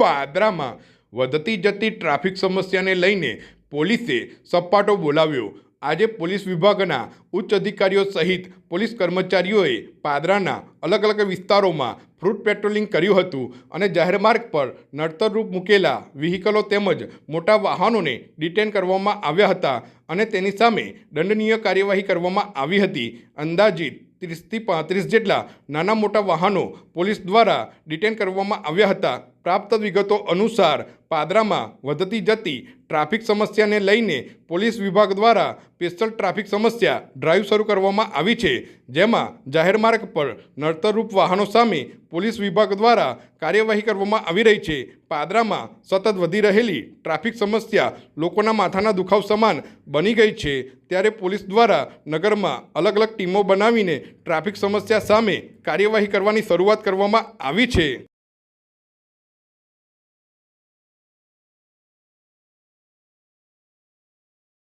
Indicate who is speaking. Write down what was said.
Speaker 1: પાદરામાં વધતી જતી ટ્રાફિક સમસ્યાને લઈને પોલીસે સપાટો બોલાવ્યો. આજે પોલીસ વિભાગના ઉચ્ચ અધિકારીઓ સહિત પોલીસ કર્મચારીઓએ પાદરાના અલગ અલગ વિસ્તારોમાં ફ્રૂટ પેટ્રોલિંગ કર્યું હતું અને જાહેર માર્ગ પર નડતરરૂપ મૂકેલા વ્હીકલો તેમજ મોટા વાહનોને ડિટેન કરવામાં આવ્યા હતા અને તેની સામે દંડનીય કાર્યવાહી કરવામાં આવી હતી. અંદાજિત ત્રીસથી પાંત્રીસ જેટલા નાના મોટા વાહનો પોલીસ દ્વારા ડિટેન કરવામાં આવ્યા હતા. પ્રાપ્ત વિગતો અનુસાર પાદરામાં વધતી જતી ટ્રાફિક સમસ્યાને લઈને પોલીસ વિભાગ દ્વારા સ્પેશિયલ ટ્રાફિક સમસ્યા ડ્રાઈવ શરૂ કરવામાં આવી છે. જેમાં જાહેર માર્ગ પર નડતરરૂપ વાહનો સામે પોલીસ વિભાગ દ્વારા કાર્યવાહી કરવામાં આવી રહી છે. પાદરામાં સતત વધી રહેલી ટ્રાફિક સમસ્યા લોકોના માથાના દુખાવ સમાન બની ગઈ છે. ત્યારે પોલીસ દ્વારા નગરમાં અલગ અલગ ટીમો બનાવીને ટ્રાફિક સમસ્યા સામે કાર્યવાહી કરવાની શરૂઆત કરવામાં આવી છે.